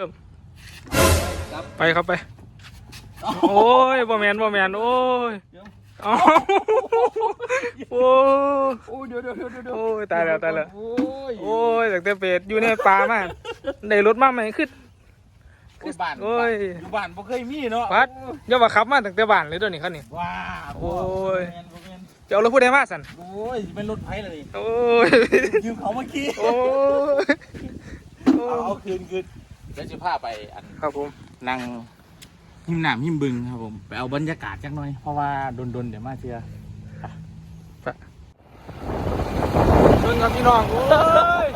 ครับไปครับไป โอ้ยบ่แมนบ่แมนโอ้ยเดี๋ยวเอ้าโอ้ยโอ้ยเดี๋ยวเดี๋ยวเดี๋ยวเดี๋ยวโอ้ยตายแล้วตายแล้ว โอ้ยโอ้ยแต่แต่เป็ดอยู่ในป่ามากได้รถมาใหม่ขึ้นโอ้ยบ้านโอ้ยอยู่บ้านบ่เคยมีเนาะวัดอย่าว่าขับมาตั้งแต่บ้านเลยตัวนี้คันนี้ว้าโอ้ยบ่แม่นบ่แม่นจะเอารถผู้ใดมาสั่นโอ้ยสิเป็นรถไผเลยโอ้ยยืมเขาเมื่อกี้โอ้ยโอ้เอายเอาคืนคืน เดี๋ยวจะพาไปอันครับผมนั่งหิมหนามหิมบึงครับผม ไปเอาบรรยากาศจักหน่อย เพราะว่าดนๆเดี๋ยวมาเชียร์เบิ่งครับพี่น้องโอ้ย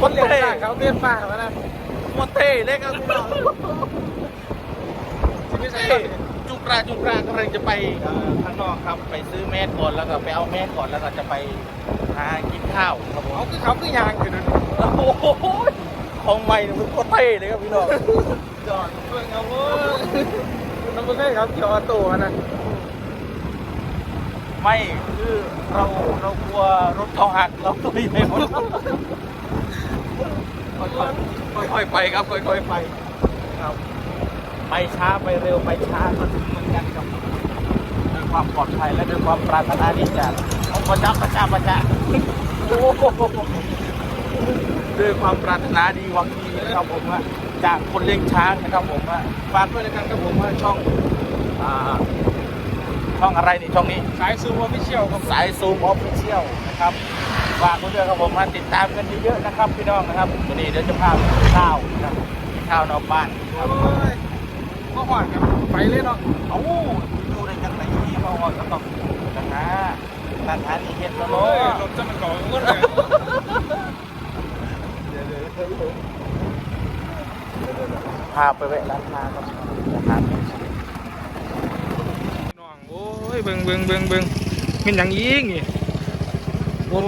คนเลี้ยงสร้างเขาเลี้ยงป่ามานะหมดเท่เลยครับพี่น้องสิไม่ใช่เท่จุกราจุกรากำลังจะไปเอ่อข้างนอกครับไปซื้อแมสก่อนแล้วก็ไปเอาแมสก่อนแล้วก็จะไปหากินข้าวครับผมเขาคือเขาคือยางอยู่นั่นโอ้โห ของใหม่เนี่ยมันโคตรเท่เลยครับพี่น้องจอดเบิ่งเอาเว้ยมันไม่ใช่ครับเกี่ยวกับตัวอันนั้นไม่คือเราเรากลัวรถเขาหักเราก็ไม่ไปหมดค่อยๆไปครับค่อยๆไปครับ ไปช้าไปเร็วไปช้าก็ถึงเหมือนกันครับด้วยความปลอดภัยและด้วยความปรารถนาดีจากของพระเจ้าพระเจ้าพระเจ้าโอ้โห ด้วยความปรารถนาดีหวังดีนะครับผมว่าจากคนเลี้ยงช้างนะครับผมว่าฝากด้วยนะครับครับผมว่าช่องอ่าช่องอะไรนี่ช่องนี้ สายซูมออฟฟิเชียลครับสายซูมออฟฟิเชียลนะครับฝากคุณด้วยครับผมมาติดตามกันเยอะๆนะครับพี่น้องนะครับวันนี้เดี๋ยวจะพาไปกินข้าวนะครับกินข้าวนอกบ้านครับโอ้ยก็หอดกันไปเลยเนาะเอ้าดูในจังไหนที่มาว่าก็ต้องนะฮะสถานีเฮ็ดแล้วโอ้เนาะยรถจะมันก่อก็เลย พาไปแวะร้านค้าก็นะครับน้องโอ้ยเบิ่งเบิ่งเบิ่งเบิ่งเป็นอย่างอีกนี่โอ้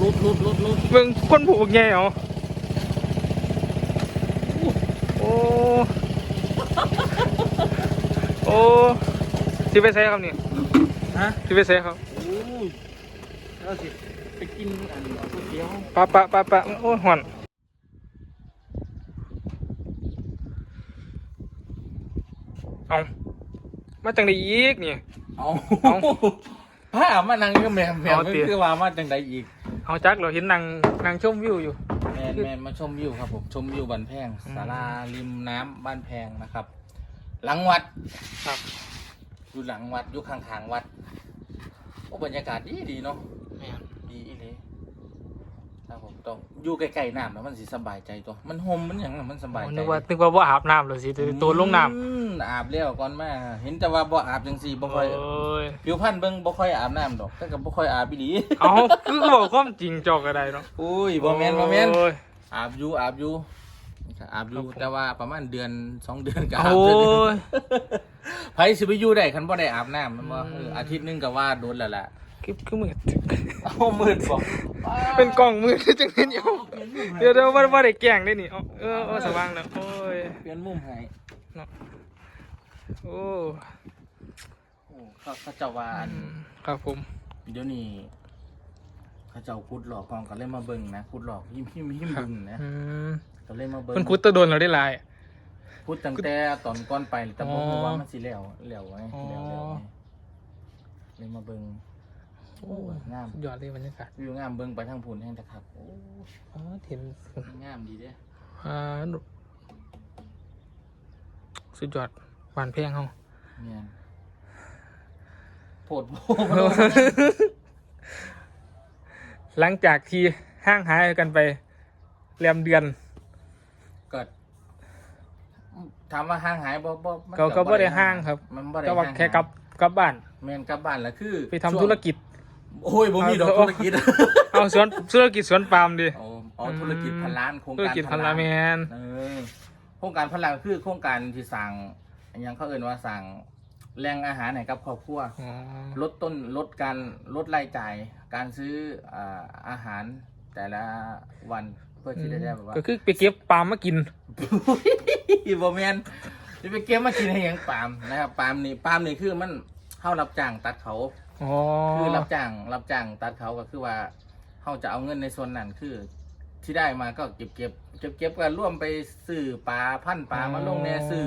รุดรุดรุดรุดเบิ่งคนผูกแง่เหรอโอ้โอ้ที่ไปใช้ครับนี่ฮะที่ไปใช้ครับโอ้ยเราสิ กินอันก๋วยเตี๋ยวปะปะปะปะโอ้ยหอนเอามาจังไดอีกนี่ เอาเอา ผ้ามานั่งก็แม่แม่เอาก็ติ คือว่ามาจังใดอีกเอาจักเราเห็นนางนางชมวิวอยู่ แมนแมนมาชมวิวครับผมชมวิวบ้านแพงอืม ศาลาริมน้ำบ้านแพงนะครับ หลังวัดครับ อยู่หลังวัดอยู่ข้างๆวัดโอ้บรรยากาศดีดีเนาะ ดีอีเลยครับผมต้องอยู่ใกล้ๆน้ำแล้วมันสิสบายใจตัว มันห่มมันอย่างนั้นมันสบายใจนึกว่านึกว่าว่าอาบน้ำเลยสิแต่ตัวลงน้อืมอาบแล้วก่อนมาเห็นแต่ว่าบ่อาบจังซี่ำบ่ค่อยโอ้ยผิวพรรณเบิ่งบ่ค่อยอาบน้ำดอกแต่ก็บ่ค่อยอาบอีหลีเอาคือบอกความจริงจอกอะไรเนาะอุ้ยบ่แม่นบ่แม่นโอ้ย อาบอยู่อาบอยู่อาบอยู่ครับผม แต่ว่าประมาณเดือนสองเดือนก็อาบโอ้เทื่อนึงย ไผสิไปอยู่ได้คันบ่ได้อาบน้ำมันบ่อืมเอออาทิตย์หนึงก็ว่าโดนแล้วล่ะ คือคือมืดโอ้มืดบ่เป็นกล่องมืดจังเห็นอยู่เดี๋ยวเดี๋ยวว่าว่าได้แกล้งได้นี่เอาเออเออสว่างแล้วโอ้ยเปลี่ยนมุมให้โอ้โอ้เขาเขาเจ้าว่าอันครับผมเดี๋ยวนี้เขาเจ้าขุดหลอกกองก็เลยมาเบิ่งนะขุดหลอกหิมหิมหิมบึงนะอืมก็เลยมาเบิ่งเพิ่นคุดตะโดนเราได้หลายขุดตั้งแต่ตอนก่อนไปแต่บ่อ๋อรู้ว่ามันสิแล้วแล้วไงอ๋อแล้วแล้วไงเลยมาเบิ่ง โอ้งาม สุดยอดเลยบรรยากาศวิวงามเบิ่งไปทางพุ่นแห่งตะครับโอ้อ๋อเห็นงามดีเด้อ่าสุดยอดหวานแพงเฮาเนี่ยโผดโผหลังจากที่ห่างหายกันไปแรมเดือนก็ถามว่าห่างหายบ่บ่มันก็ก็บ่ได้ห่างครับ มันบ่ได้ก็ว่าห่างแค่กลับกลับบ้านแม่นกลับบ้านแล้วคือ ไปทำช่วงธุรกิจ โอ้ยบ่มีดอกเอาธุรกิจเอาสวนธุรกิจสวนปาล์มดิโอ้อ๋อธุรกิจพันล้านโครงธุรการกิจพันละแมนเออโครงการพันล้านคือโครงการที่สั่งอหยังเขาเอ่นว่าสั่งแรงอาหารให้กับครอบครัว อ๋อลดต้นลดการลดรายจ่าย การซื้ออ่าอาหารแต่ละวันเพื่อที่จะได้แบบว่าก็คือไปเก็บปาล์มมากินบอแมนจะไปเก็บมากินให้หยังปาล์มนะครับปาล์มนี่ปาล์มนี่คือมันเข้ารับจ้างตัดเขา อ๋อคือรับจ้างรับจ้างตัดเขาก็คือว่าเขาจะเอาเงินในส่วนนั้นคือ ที่ได้มาก็เก็บเก็บเก็บเก็บกันร่วมไปซื้อปลาพันธุ์ปลามาลงแน่ซื้อ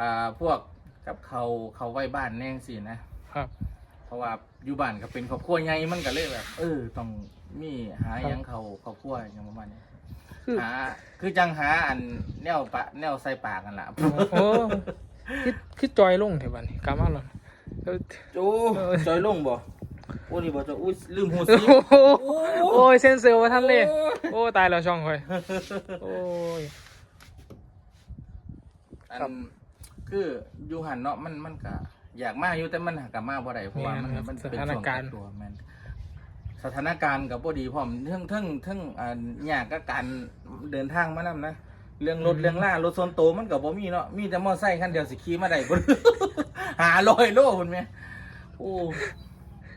อ่าพวกกับเขาเขาไว้บ้านแน่สินะครับ เพราะว่าอยู่บ้านก็เป็นครอบครัวใหญ่มันก็เลยแบบ เออต้องมีหาครับหยังเขาครอบครัวอย่างประมาณนี้คือ หาคือจังหาอันแนวปะแนวใส่ปากกันล่ะ โอ้คือคือจอยลงเถอะบัดนี้กลับมาแล้วเออ โจจอยลงบ่โอ้นี่บ่จะอุ้ยลืมหูโอ้ซิโหโอ้ยเซนเซอร์ว่าท่านเลยโอ้ตายแล้วช่องคอยโอ้ยอัครับนคืออยู่หันเนาะมันมันก็อยากมาอยู่แต่มันหากมาบ่ได้เพราะว่ามันมันเป็นช่วงกักตัวแม่นสถานการณ์กับบ่ดีพร้อมเทั้งเทั้งเทั้งอ่ายากกับการเดินทางมานํนะเรื่องรถเรื่องล่ารถโซนโตวมันก็บ่มีเนาะมีแต่มอไซค์คันเดียวสิขี่มาได้บ่ หาลอยโลพุ่นแม่โอ้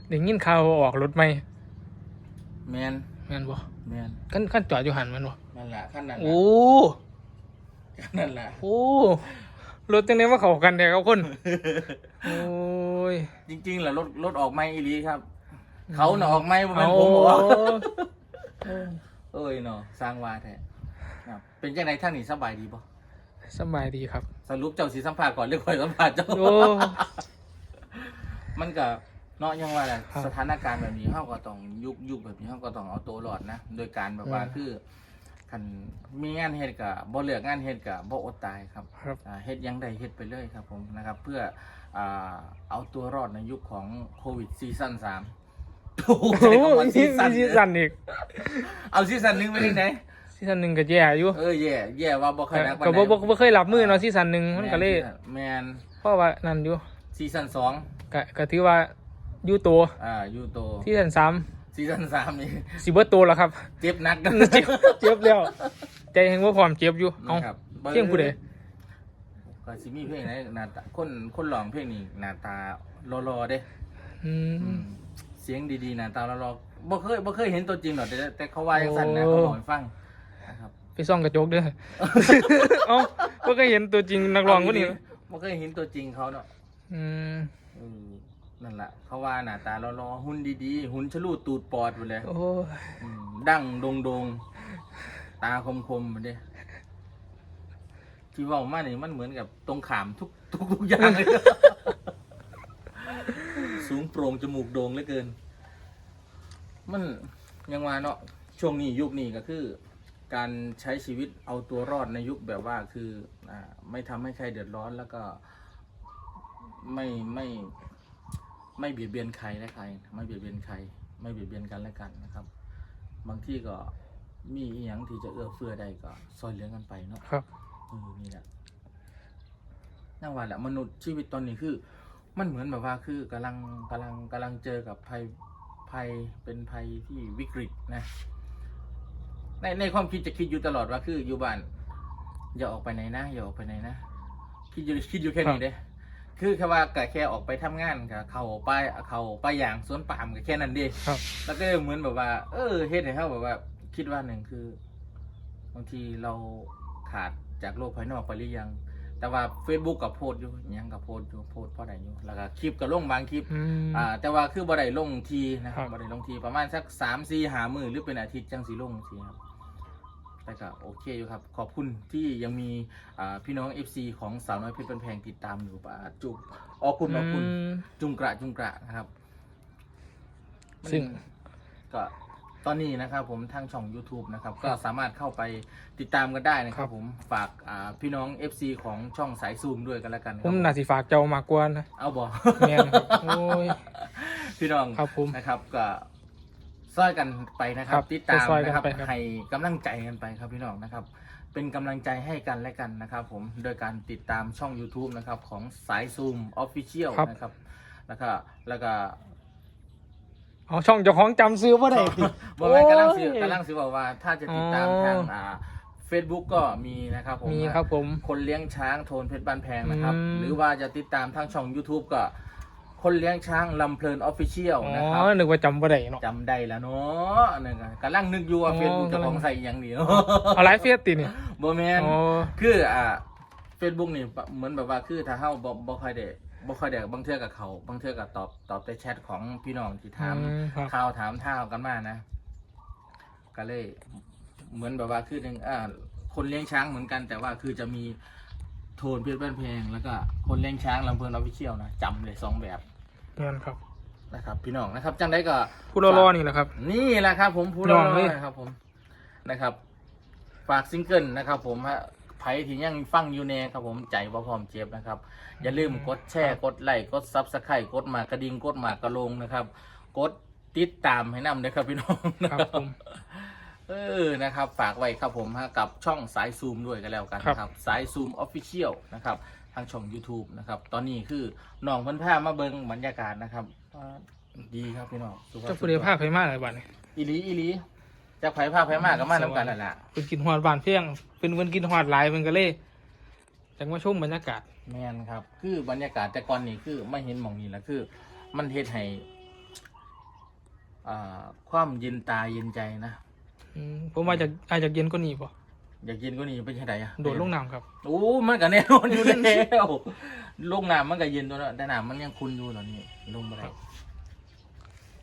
ได้ยินข่าวว่าออกรถใหม่แมนแม่นบ่แมนขั้นขั้นจอดอยู่หันแมันบ่นั่นแหละขั้นนั้นโอ้ล่ะนั่นแหละโอ้รถจังได๋มาเข้ากันแท้กับคนโอ้ยจริงๆแหละรถรถออกไม่อีหลีครับ เขาน่ะออกไม่บ่แม่นผมบอกว่าโอ้เอ้ยเนาะสร้างวาแท้ครับเป็นจังไดท่านนี่สบายดีบ่ สบายดีครับ สรุปเจ้าสิสัมภาษณ์ก่อนหรือข่อยสัมภาษณ์เจ้า โอ้ มันก็เนาะยังว่าแหละครับสถานการณ์แบบนี้เฮาก็ต้องยุคยุคแบบนี้เฮาก็ต้องเอาตัวรอดนะ โดยการแบบว่าอืม คือคันมีงานเฮ็ดก็บ่เลือกงานเฮ็ดก็บ่อดตายครับครับ อ่าเฮ็ดหยังใดเฮ็ดไปเลยครับผมนะครับ เพื่ออ่าเอาตัวรอดในยุคของโควิดซีซั่น3โอ้โหโอ้ใช้คำว่ามีซีซั่นซีซั่นอีก เอาซีซั่นหนึงไปที่ไหน ซีซั่นหนึ่งก็แย่อยู่เออแย่แย่ว่าบ่ค่อยนักปานก็ใดบ่บ่บ่เคยรับมือเนาะซีซั่นหนึ่งมันก็เลยแมนเพราะว่านั่นอยู่ซีซั่นสองก็ก็ถือว่าอยู่ตัวอ่ายูโตซีซั่นสามซีซั่นสามนี่สิเบิดตัวแล้วครับ เจ็บหนักกันเจ็บเจ็บแล้ว ใจแห่งว่าพร้อมเจ็บอยู่เอ้านะครับเพียงผู้ใดก็สิมีเพลงไหนหน้าตาคนคนร้องเพลงนี้หน้าตารอๆเด้ อือืมมเสียงดีๆหน้าตารอๆบ่เคยบ่เคยเห็นตัวจริงหรอกแต่แต่เขาว่าจังซั่นนะโอ้เขาบอกให้ฟังนะครับ ไปซ่องกระจกเด้อ เอ้าบ่เคยเห็นตัวจริงนักร้องคนนี้บ่เคยเห็นตัวจริงเขาเนาะอืมเออนั่นแหละเขาว่าหน้าตารอๆหุ่นดีๆหุ่นชะลูดตูดปอดไปเลยโอ้ยอืมดั้งโดงโดงๆตาคมคมๆมาเด้ที่เว่ามาเนี่ยมันเหมือนกับตรงขามทุกทุกทุกอย่างเลย สูงโปร่งจมูกโด่งเหลือเกิน มันยังว่าเนาะช่วงนี้ยุคนี้ก็คือ การใช้ชีวิตเอาตัวรอดในยุคแบบว่าคืออ่าไม่ทำให้ใครเดือดร้อนแล้วก็ไม่ไม่ไม่เบียดเบียนใครและใคร ไม่เบียดเบียนใคร ไม่เบียดเบียนกันและกันนะครับ บางที่ก็มีอหย่างที่จะเอื้อเฟื้อใดก็ซอยเหลือกันไปเนาะครับเออนี่แหละนั่นว่าแหละมนุษย์ชีวิตตอนนี้คือ มันเหมือนแบบว่าคือกำลังกำลังกำลังเจอกับภัยภัยเป็นภัยที่วิกฤตนะ ในในความคิดจะคิดอยู่ตลอดว่าคืออยู่บ้านอย่าออกไปไหนนะอย่าออกไปไหนนะคิดอยู่คิดอยู่แค่นี้เด้คือแค่ว่าก็แค่ออกไปทำงานกับเขาไปเขาไปอย่างสวนปาล์มก็แค่นั้นเดีครับแล้วก็เหมือนแบบว่า เออเฮ็ดให้เขาแบบว่า คิดว่าหนึ่งคือบางทีเราขาดจากโลกภายนอกไปหรือยัง แต่ว่า Facebook กับโพสต์อยู่หยังกับโพสต์อยู่โพสต์เพราะใดอยู่แล้วก็คลิปก็ลงบางคลิปอืมอ่าแต่ว่าคือบ่ได้ลงทีนะครับครับบ่ได้ลงทีประมาณสักสามสี่หามือหรือเป็นอาทิตย์จังสีลงทีครับ แต่ก็โอเคอยู่ครับ ขอบคุณที่ยังมีอ่าพี่น้อง FC ของสาวน้อยเพชรเป็นแพงติดตามอยู่ป่าจุกออคุณออคุณอืมจุงกระจุงกระนะครับ ซึ่งก็ตอนนี้นะครับผมทางช่อง YouTube นะครับ ก็สามารถเข้าไปติดตามกันได้นะครับ ผมฝากอ่าพี่น้อง FC ของช่องสายซูมด้วยกันแล้วกันคผรับมน่าสิฝากเจ้ามากกว่านะเอาบอกแม่นครับโอ้ยพี่น้องครับผมนะครับก็ ซอยกันไปนะคครัรับบติดตามซอยๆกันนะครับไปครับ ให้กำลังใจกันไปครับพี่น้องนะครับ เป็นกำลังใจให้กันและกันนะครับ ผมโดยการติดตามช่อง YouTube นะครับ ของสายซูมออฟฟิเชียลนะครับ แล้วก็แล้วก็เอาช่องเจ้าของจำซื้อบ่ได้ติบอกว่ากำลังสิโอ้ยกำลังสิบอกว่า ถ้าจะติดตามอ๋อทางอ่า Facebook ก็มีนะครับผม มีครับผม คนเลี้ยงช้างโทนเพชรบ้านแพงนะครับ อืม หรือว่าจะติดตามทางช่อง YouTube ก็ คนเลี้ยงช้างลำเพลินออฟฟิเชียลอ๋นะครับอนึกว่าจำบ่ได้เนาะ จำได้แล้วเนาะนี่นกำลังนึกอยู่ว่าอ๋อ เฟซบุ๊กกำลัจะงของใส่อหย่างเดียวเอาไลฟ์เฟซติเนี่ยโบแมน อ๋อ คืออ่าเฟซบุ๊กนี่เหมือนแบบว่าคือถ้าเฮาบ่บ่ค่อยได้บ่ค่อยได้บางเทื่อกับเขาบางเทื่อกับตอบตอบแต่แชทของพี่น้องที่ถามอืมครับข่าวถามท่าวกันมานะ ก็เลย เหมือนแบบว่าคือหนึ่งอ่าคนเลี้ยงช้างเหมือนกัน แต่ว่าคือจะมีโทนเพชรบ้านแพงแล้วก็คนเลี้ยงช้างลำเพลินออฟฟิเชียลนะจำเลยสองแบบ เงินครับนะครับ พี่น้องนะครับ จังได้ก็ผู้รอๆนี่แหละครับ นี่แหละครับ ผมผู้รน้อองเลยนะครับ ผมนะครับ ฝากซิงเกิลนะครับ ผมฮะไผที่ยังฟังอยู่เนครับผมใจว่าพร้อมเจ็บนะครับ อย่าลืมกดแชร์กดไลค์กดซับสไครต์กดหมากกระดิ่งกดหมากกระลงนะครับ กดติดตามให้นำด้วยครับพี่น้องนะครับผมเออนะครับ ฝากไว้ครับผมฮะกับช่องสายซูมด้วยกันแล้วกันครับนะครับ สายซูมออฟฟิเชียลนะครับ ทางช่อง YouTube นะครับ ตอนนี้คือน้องเพันผ้ามาเบิงบรรยากาศนะครับอ่าดีครับพี่น้องสุภาพเจ้าผู้เดียวภาพไปมากเลยบัดนี้อีหลีอีหลีจะไผผ้าไผมากกับมาน้ำกันนั่นแหละเป็นกินหอดบานเพียงเป็นเพิ่นกินหอดหลายเพิ่นก็เลยจังมาชมบรรยากาศ แมนครับ คือบรรยากาศแต่ก่อนนี่คือไม่เห็นหมองนี้แหละคือ มันเฮ็ดให้อ่าความเย็นตาเย็นใจนะ อืมผมว่าจะอาจจะเย็นกว่านี้ป่ะ อยากเย็นก็นี่เป็นยังไงอะโดดลงน้ำครับโอ้มันก็แน่นอนอยู่แล้วลงน้ำมันก็เย็นตัวแล้วแต่น้ำมันยังคุณอยู่ตอนนี้ลงไม่ได้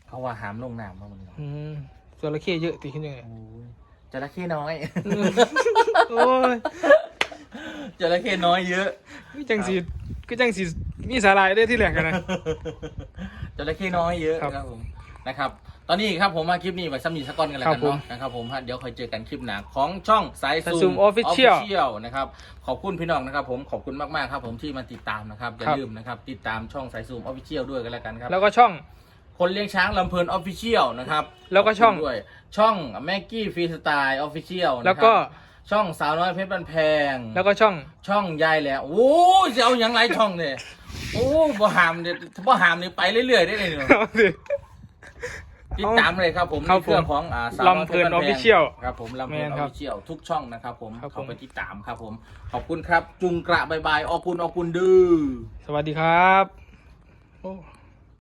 เขาว่าหามลงน้ำมามันอืมจระเข้เยอะตีขึ้นยังไงโอ้ยจระเข้น้อยโอ้ยจระเข้น้อยเยอะก็จังสีก็จังสีมีสาลายได้ที่แหลกกันนะจระเข้น้อยเยอะครับครับผมนะครับ ตอนนี้ครับผมมาคลิปนี้ไว้ซ้ำนีสกอนกันแล้วครักับนผมเนาะนะครับผมฮะเดี๋ยวคอยเจอกันคลิปหน้าของช่องสายสายซู Zoom ม Official นะครับขอบคุณพี่น้องนะครับผมขอบคุณมากๆครับผมที่มาติดตามนะครับอย่าครับลืมนะครับติดตามช่องสายซูมออฟฟิเชียลด้วยกันแล้วกันครับแล้วก็ช่องคนเลี้ยงช้างลำเพลินออฟฟิเชียลนะครับแล้วก็ช่องขบคุณด้วยช่องแม็กกี้ฟรีสไตล์ออฟฟิเชียลแล้วก็ช่องสาวน้อยเพชรบันแพง แล้วก็ช่องช่องยายแหล้วโอ้ยจะเอาอย่างไรช่องเนี่ยโอ้บ่หามเนี่ยบ่หามเนี่ยไปเรื่อยๆได้เลยเนี่ยเอาสิ ติดตามเลยครับผมครับในเครื่องของอ่าสาวน้อยลำเพลินชรบ้าแพง Official ครับผมลำเพลิแม่นอนอครับฟฟิเชียลทุกช่องนะครับผมครับผม เข้าไปติดตามครับผม ขอบคุณครับ จุงกระบายบายออกุลออกุลดื้อ สวัสดีครับโอ้